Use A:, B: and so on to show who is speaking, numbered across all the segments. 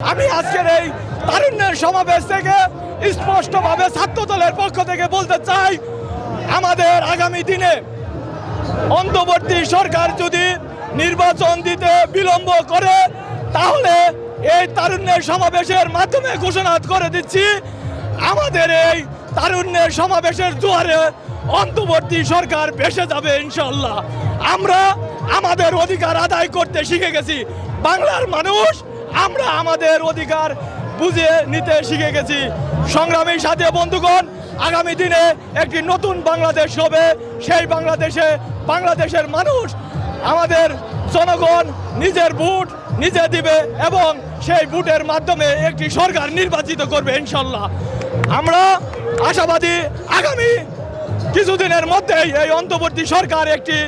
A: আমি আজকের এই তারুণ্যের সমাবেশ থেকে স্পষ্টভাবে ছাত্র দলের পক্ষ থেকে বলতে চাই, আমাদের আগামী দিনে অন্তর্বর্তী সরকার যদি নির্বাচন দিতে বিলম্ব করে, তাহলে এই তারুণ্যের সমাবেশের মাধ্যমে ঘোষণা করে দিচ্ছি, আমাদের এই তারুণ্যের সমাবেশের জোয়ারে অন্তর্বর্তী সরকার ভেসে যাবে ইনশাল্লাহ আমরা আমাদের অধিকার আদায় করতে শিখে গেছি। বাংলার মানুষ আমরা আমাদের অধিকার বুঝে নিতে শিখে গেছি। সংগ্রামের সাথে বন্ধুগণ, আগামী দিনে একটি নতুন বাংলাদেশ হবে। সেই বাংলাদেশে বাংলাদেশের মানুষ আমাদের জনগণ নিজের ভোট নিজে দিবে এবং সেই ভোটের মাধ্যমে একটি সরকার নির্বাচিত করবে ইনশাল্লাহ। আমরা আশাবাদী আগামী কিছুদিনের মধ্যেই এই অন্তর্বর্তী সরকার একটি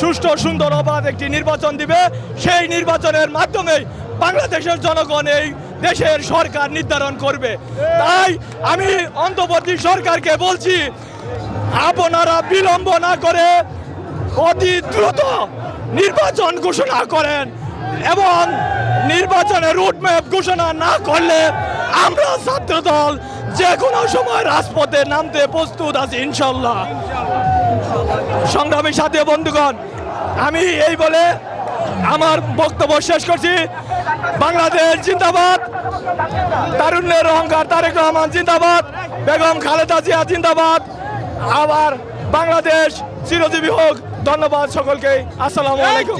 A: সুষ্ঠু, সুন্দর, অবাধ একটি নির্বাচন দিবে। সেই নির্বাচনের মাধ্যমে বাংলাদেশের জনগণ এই দেশের সরকার নির্ধারণ করবে। তাই আমি অন্তর্বর্তী সরকারকে বলছি, আপনারা বিলম্ব না করে অতি দ্রুত নির্বাচন ঘোষণা করেন এবং নির্বাচনের রুটম্যাপ ঘোষণা না করলে আমরা ছাত্র দল যে কোনো সময় রাজপথে নামতে প্রস্তুত আছি, ইনশাল্লাহ। সংগ্রামী সাথে বন্ধুগণ, আমি এই বলে আমার বক্তব্য শেষ করছি। বাংলাদেশ জিন্দাবাদ। তারুণ্যের অহংকার তারেক রহমান জিন্দাবাদ। বেগম খালেদা জিয়া জিন্দাবাদ। আবার বাংলাদেশ চিরজীবী হোক। ধন্যবাদ সকলকে আসসালাম আলাইকুম।